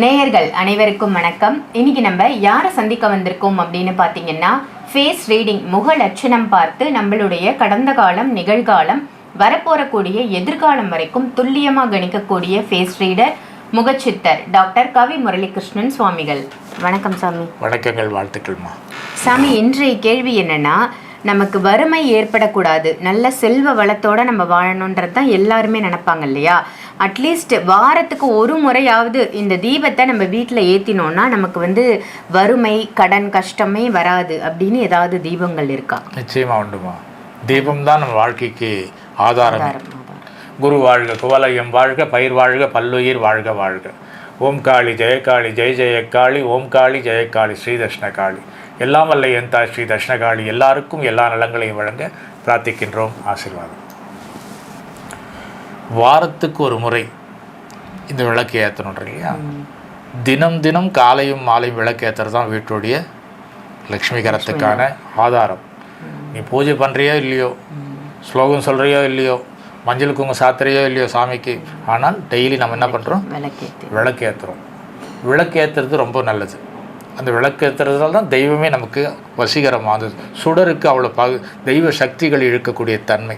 நேயர்கள் அனைவருக்கும் வணக்கம். இன்னைக்கு நம்ம யாரை சந்திக்க வந்திருக்கோம் அப்படின்னு பார்த்தீங்கன்னா ஃபேஸ் ரீடிங் முக லட்சணம் பார்த்து நம்மளுடைய கடந்த காலம் நிகழ்காலம் வரப்போறக்கூடிய எதிர்காலம் வரைக்கும் துல்லியமாக கணிக்கக்கூடிய ஃபேஸ் ரீடர் முகச்சித்தர் டாக்டர் கவி முரளிகிருஷ்ணன் சுவாமிகள். வணக்கம் சாமி. வணக்கங்கள் வாழ்த்துக்கள்மா. சாமி இன்றைய கேள்வி என்னன்னா நமக்கு வறுமை ஏற்படக்கூடாது. நல்ல செல்வ வளத்தோட நம்ம வாழணுன்றது தான் எல்லாருமே நினைப்பாங்க இல்லையா? அட்லீஸ்ட் வாரத்துக்கு ஒரு முறையாவது இந்த தீபத்தை நம்ம வீட்டில் ஏற்றினோன்னா நமக்கு வந்து வறுமை கடன் கஷ்டமே வராது அப்படின்னு ஏதாவது தீபங்கள் இருக்கா? நிச்சயமா உண்டுமா. தீபம் தான் நம்ம வாழ்க்கைக்கு ஆதாரம். குரு வாழ்க குவலயம் வாழ்க பயிர் வாழ்க பல்லுயிர் வாழ்க வாழ்க. ஓம் காளி ஜெயகாளி ஜெய ஜெயக்காளி ஓம் காளி ஜெயக்காளி ஸ்ரீ தட்சிணகாளி எல்லாம் வல்ல என் தாய் ஸ்ரீ தட்சிணகாளி. எல்லாருக்கும் எல்லா நலங்களையும் வழங்க பிரார்த்திக்கின்றோம். ஆசீர்வாதம். வாரத்துக்கு ஒரு முறை இந்த விளக்கு ஏற்றணும் இல்லையா? தினம் தினம் காலையும் மாலையும் விளக்கு ஏற்றுறது தான் வீட்டுடைய லக்ஷ்மிகரத்துக்கான ஆதாரம். நீ பூஜை பண்ணுறியோ இல்லையோ? ஸ்லோகம் சொல்கிறியோ இல்லையோ? மஞ்சள் குங்குமம் சாத்துறியோ இல்லையோ சாமிக்கு? ஆனால் டெய்லி நம்ம என்ன பண்ணுறோம் விளக்கு ஏற்றுறோம் விளக்கு ஏற்றுறது ரொம்ப நல்லது. அந்த விளக்கு ஏற்றுறதுனால தான் தெய்வமே நமக்கு வசீகரமானது சுடருக்கு அவ்வளோ பகு தெய்வ சக்திகள் இழுக்கக்கூடிய தன்மை.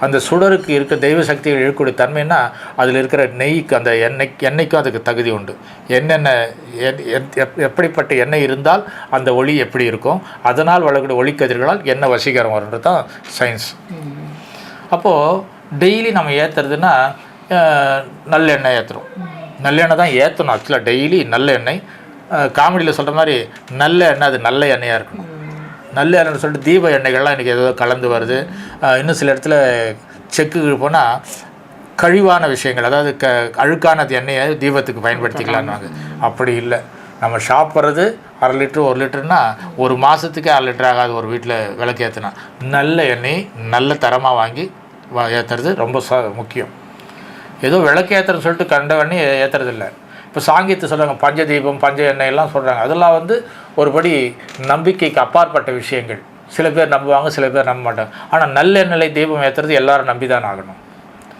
அந்த சுடருக்கு இருக்க தெய்வ சக்திகள் இழுக்கக்கூடிய தன்மைன்னா அதில் இருக்கிற நெய்க்கு அந்த எண்ணெய் எண்ணெய்க்கும் அதுக்கு தகுதி உண்டு. என்னென்ன எப்- எப்படிப்பட்ட எண்ணெய் இருந்தால் அந்த ஒளி எப்படி இருக்கும்? அதனால் வளரக்கூடிய ஒளிக்கதிர்களால் என்ன வசீகரம் வரும்ன்றது தான் சயின்ஸ் அப்போது டெய்லி நம்ம ஏற்றுறதுன்னா நல்லெண்ணெய் ஏற்றுறோம் நல்லெண்ணெய் தான் ஏற்றணும் ஆக்சுவலாக டெய்லி நல்லெண்ணெய் காமெடியில் சொல்கிற மாதிரி நல்ல எண்ணெய் அது நல்ல எண்ணெயாக இருக்கணும். நல்ல எண்ணெய்னு சொல்லிட்டு தீப எண்ணெய்கள்லாம் இன்றைக்கி ஏதோ கலந்து வருது. இன்னும் சில இடத்துல செக்குக்கு போனால் கழிவான விஷயங்கள் அதாவது க அழுக்கான எண்ணெயை தீபத்துக்கு பயன்படுத்திக்கலான்னு அப்படி இல்லை. நம்ம சாப்பிட்றது அரை லிட்டர் ஒரு லிட்டர்னா ஒரு மாதத்துக்கே அரை லிட்டர் ஆகாது ஒரு வீட்டில் விளக்கு ஏற்றினா நல்ல எண்ணெய் நல்ல தரமாக வாங்கி ஏற்றுறது ரொம்ப ச முக்கியம். ஏதோ விளக்கு ஏற்றுறன்னு சொல்லிட்டு கண்ட எண்ணெய் ஏற்றுறது இப்போ சாங்கியத்தை சொல்கிறாங்க பஞ்ச தீபம் பஞ்ச எண்ணெய் எல்லாம் சொல்கிறாங்க அதெல்லாம் வந்து ஒருபடி நம்பிக்கைக்கு அப்பாற்பட்ட விஷயங்கள். சில பேர் நம்புவாங்க சில பேர் நம்ப மாட்டாங்க. ஆனால் நல்லெண்ணெய் தீபம் ஏற்றுறது எல்லாரும் நம்பி தான் ஆகணும்.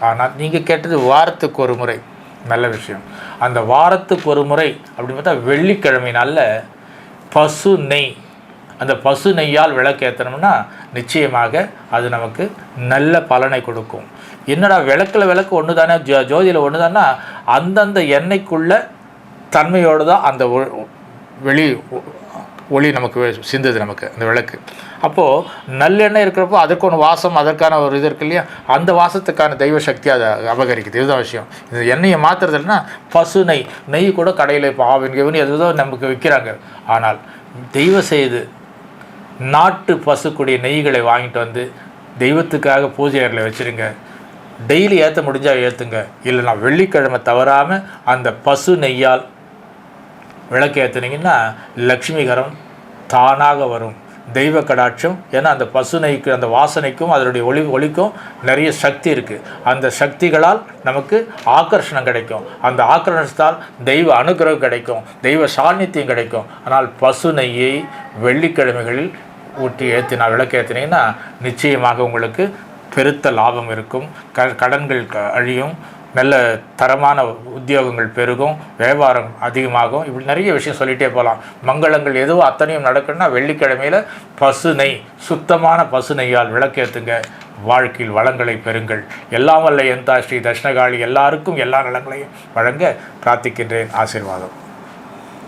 ஆனால் நீங்கள் கேட்டது வாரத்துக்கு ஒரு முறை நல்ல விஷயம். அந்த வாரத்துக்கு ஒரு முறை அப்படின்னு பார்த்தா வெள்ளிக்கிழமை நாளில் பசு நெய் அந்த பசு நெய்யால் விளக்கேற்றணும்னா நிச்சயமாக அது நமக்கு நல்ல பலனை கொடுக்கும். என்னடா விளக்கில் விளக்கு ஒன்று தானே ஜோ ஜோதியில் ஒன்று தானே அந்தந்த எண்ணெய்க்குள்ள தன்மையோடு தான் அந்த ஒ- வெளி ஒ- ஒளி நமக்கு சிந்தது சிந்துது நமக்கு அந்த விளக்கு. அப்போது நல்லெண்ணெய் இருக்கிறப்போ அதற்கு ஒன்று வாசம் அதற்கான ஒரு இது இருக்கு இல்லையா? அந்த வாசத்துக்கான தெய்வ சக்தி அதை அபகரிக்குது. இதுதான் விஷயம். இந்த எண்ணெயை மாற்றுறதுனா பசு நெய் நெய் கூட கடையில் இப்போ ஆவின் கவின் நமக்கு விற்கிறாங்க. ஆனால் தெய்வ செய்து நாட்டு பசுக்குடைய நெய்களை வாங்கிட்டு வந்து தெய்வத்துக்காக பூஜை அறையில் வச்சுருங்க. டெய்லி ஏற்ற முடிஞ்சால் ஏற்றுங்க இல்லைனா வெள்ளிக்கிழமை தவறாமல் அந்த பசு நெய்யால் விளக்கு ஏற்றுனீங்கன்னா லக்ஷ்மிகரம் தானாக வரும். தெய்வ கடாட்சம் ஏன்னா அந்த பசு நெய்க்கு அந்த வாசனைக்கும் அதனுடைய ஒளி ஒளிக்கும் நிறைய சக்தி இருக்குது அந்த சக்திகளால் நமக்கு ஆக்கர்ஷணம் கிடைக்கும். அந்த ஆக்கர்ஷணத்தால் தெய்வ அனுகிரகம் கிடைக்கும். தெய்வ சாநித்தியம் கிடைக்கும். ஆனால் பசு நெய்யை வெள்ளிக்கிழமைகளில் ஊட்டி ஏற்றினா விளக்கு ஏற்றினீங்கன்னா நிச்சயமாக உங்களுக்கு பெருத்த லாபம் இருக்கும். க கடன்கள் அழியும். நல்ல தரமான உத்தியோகங்கள் பெருகும். வியாபாரம் அதிகமாகும். இப்படி நிறைய விஷயம் சொல்லிகிட்டே போகலாம் மங்களங்கள் எதுவோ அத்தனையும் நடக்கணும்னா வெள்ளிக்கிழமையில் பசு நெய் சுத்தமான பசு நெய்யால் விளக்கேற்றுங்க வாழ்க்கையில் வளங்களை பெறுங்கள். எல்லாம் வல்ல எந்தா ஸ்ரீ தட்சிணகாளி. எல்லாருக்கும் எல்லா நலங்களையும் வழங்க பிரார்த்திக்கின்றேன். ஆசீர்வாதம்.